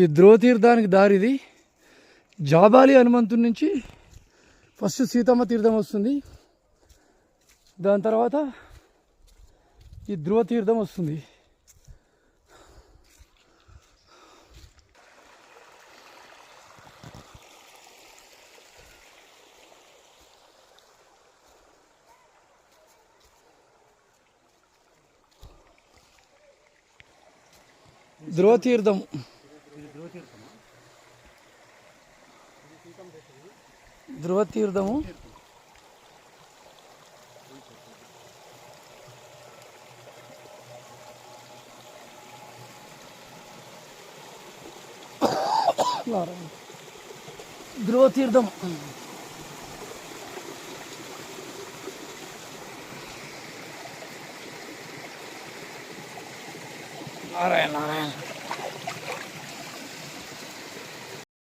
ఈ ధ్రువతీర్థానికి దారిది జాబాలి హనుమంతుడి నుంచి ఫస్ట్ సీతమ్మ తీర్థం వస్తుంది. దాని తర్వాత ఈ ధ్రువతీర్థం వస్తుంది. ధ్రువతీర్థం తీర్థం ధ్రువ తీర్థము ధ్రువ తీర్థం నారాయణ నారాయణ